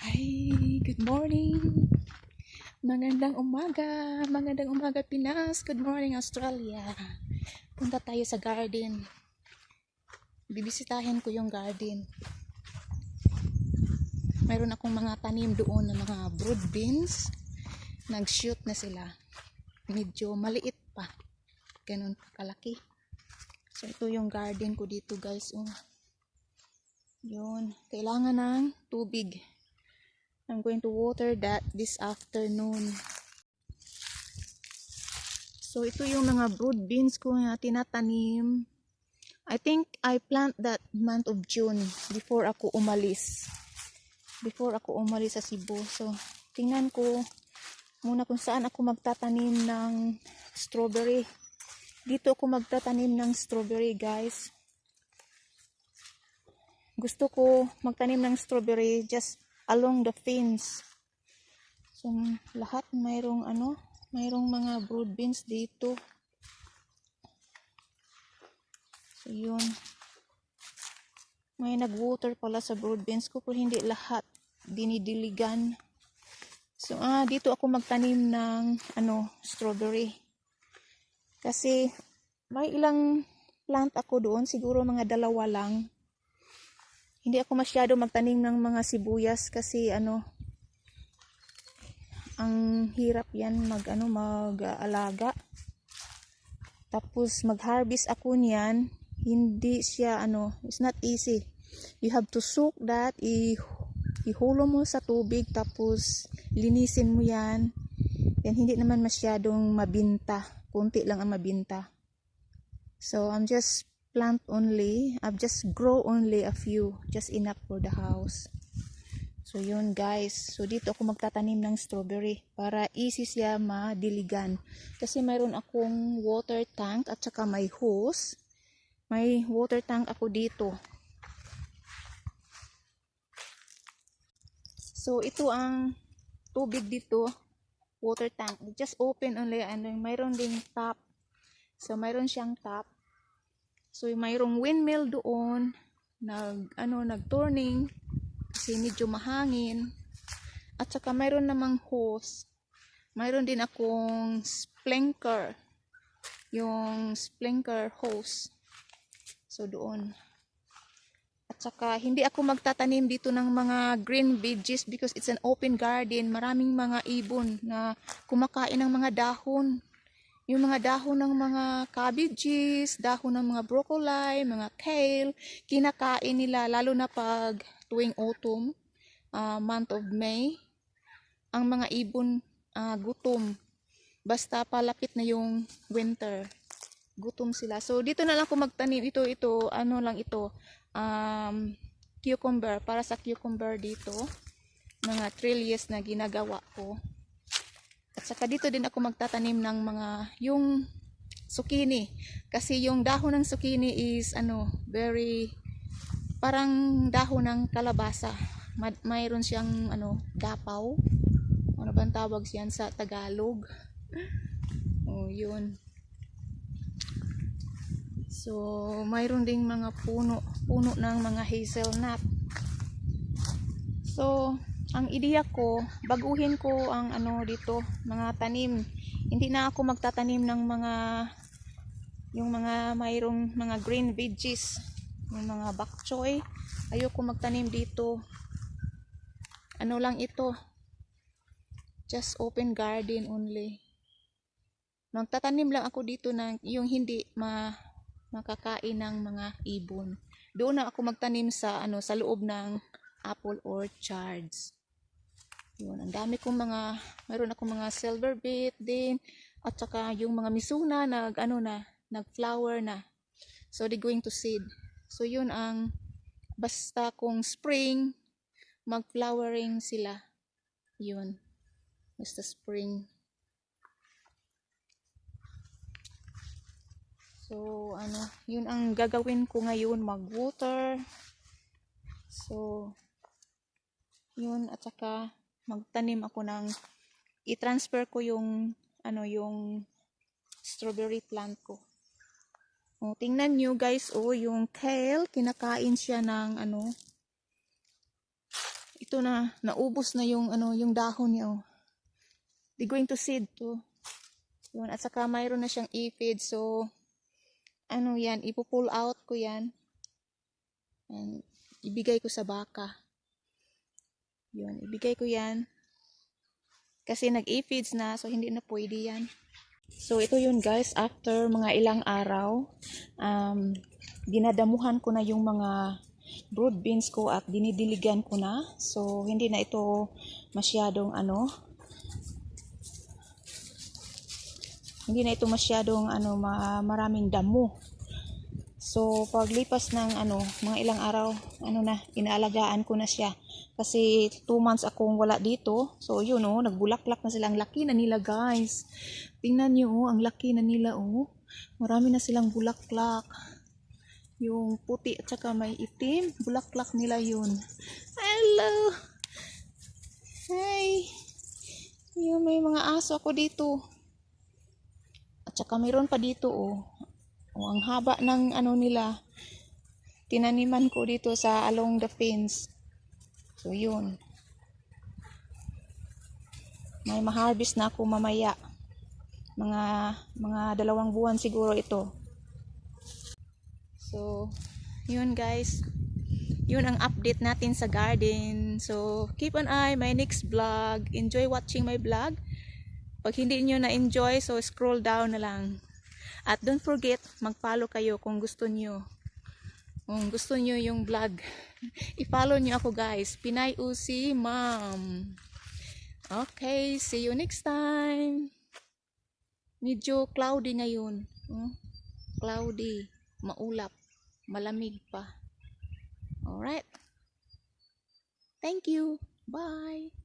Hi, good morning. Magandang umaga. Magandang umaga Pinas. Good morning Australia. Punta tayo sa garden. Bibisitahin ko yung garden. Mayroon akong mga tanim doon na mga broad beans. Nag-shoot na sila. Medyo maliit pa. Ganun pa kalaki. So ito yung garden ko dito guys. Oh. Yun. Kailangan ng tubig. I'm going to water that this afternoon. So, ito yung mga broad beans ko na tinatanim. I think I plant that month of June before ako umalis. Before ako umalis sa Cebu. So, tingnan ko muna kung saan ako magtatanim ng strawberry. Dito ako magtatanim ng strawberry, guys. Gusto ko magtanim ng strawberry just along the fence. So, lahat mayroong ano, mayroong mga broad beans dito. So, yun. May nag-water pala sa broad beans ko pero hindi lahat dinidiligan. So, ah, dito ako magtanim ng ano, strawberry. Kasi may ilang plant ako doon, siguro mga dalawa lang. Hindi ako masyado magtanim ng mga sibuyas kasi ano ang hirap yan mag ano mag-alaga. Tapos mag-harvest ako niyan, hindi siya ano, it's not easy. You have to soak that, i ihulo mo sa tubig tapos linisin mo yan. Yan hindi naman masyadong mabinta, kunti lang ang mabinta. So I'm just plant only. I've just grow only a few. Just enough for the house. So, yun guys. So, dito ako magtatanim ng strawberry para easy siya madiligan. Kasi mayroon akong water tank at saka may hose. May water tank ako dito. So, ito ang tubig dito. Water tank. Just open only and mayroon ding top. So, mayroon siyang top. So, mayroong windmill doon, nag, ano, nag-turning, kasi medyo mahangin. At saka mayroon namang hose. Mayroon din akong sprinkler. Yung sprinkler hose. So, doon. At saka, hindi ako magtatanim dito ng mga green veggies because it's an open garden. Maraming mga ibon na kumakain ng mga dahon yung mga dahon ng mga cabbages, dahon ng mga broccoli, mga kale, kinakain nila lalo na pag tuwing autumn, uh, month of May. Ang mga ibon uh, gutom. Basta palapit na yung winter. Gutom sila. So dito na lang ako magtanim ito ito ano lang ito um, cucumber para sa cucumber dito mga trillies na ginagawa ko. At saka dito din ako magtatanim ng mga yung zucchini. Kasi yung dahon ng zucchini is ano, very parang dahon ng kalabasa. May, mayroon siyang ano, gapaw. Ano bang tawag siyan sa Tagalog? Oh, yun. So, mayroon ding mga puno, puno ng mga hazelnut. So, ang ideya ko, baguhin ko ang ano dito, mga tanim. Hindi na ako magtatanim ng mga yung mga mayroong mga green veggies, yung mga bok choy. Ayoko magtanim dito. Ano lang ito? Just open garden only. Magtatanim lang ako dito ng yung hindi ma makakain ng mga ibon. Doon na ako magtanim sa ano sa loob ng apple orchards. Yun, ang dami kong mga, mayroon akong mga silver bit din, at saka yung mga misuna, nag, ano na, nag flower na. So, they going to seed. So, yun ang, basta kung spring, mag flowering sila. Yun. Basta spring. So, ano, yun ang gagawin ko ngayon, mag-water. So, yun, at saka, magtanim ako ng i-transfer ko yung ano yung strawberry plant ko. O, tingnan nyo guys, oh, yung kale, kinakain siya ng ano, ito na, naubos na yung, ano, yung dahon niya, oh. They going to seed to. Yun, at saka mayroon na siyang ifid, so, ano yan, ipo-pull out ko yan. And, ibigay ko sa baka. Yun, ibigay ko yan. Kasi nag-ifeeds na, so hindi na pwede yan. So, ito yun guys, after mga ilang araw, um, dinadamuhan ko na yung mga broad beans ko at dinidiligan ko na. So, hindi na ito masyadong ano, hindi na ito masyadong ano, ma- maraming damo. So, paglipas ng ano, mga ilang araw, ano na, inaalagaan ko na siya. Kasi 2 months akong wala dito. So, yun oh, nagbulaklak na sila. Ang laki na nila, guys. Tingnan nyo, oh, ang laki na nila, oh. Marami na silang bulaklak. Yung puti at saka may itim, bulaklak nila yun. Hello! Hey! Yun, may mga aso ako dito. At saka mayroon pa dito, oh. Oh, ang haba ng ano nila. Tinaniman ko dito sa along the fence. So, yun. May ma-harvest na ako mamaya. Mga, mga dalawang buwan siguro ito. So, yun guys. Yun ang update natin sa garden. So, keep an eye my next vlog. Enjoy watching my vlog. Pag hindi nyo na-enjoy, so scroll down na lang. At don't forget, mag-follow kayo kung gusto nyo. Kung gusto nyo yung vlog. I-follow nyo ako guys. Pinay Usi Mom. Okay, see you next time. Medyo cloudy ngayon. Oh, cloudy. Maulap. Malamig pa. Alright. Thank you. Bye.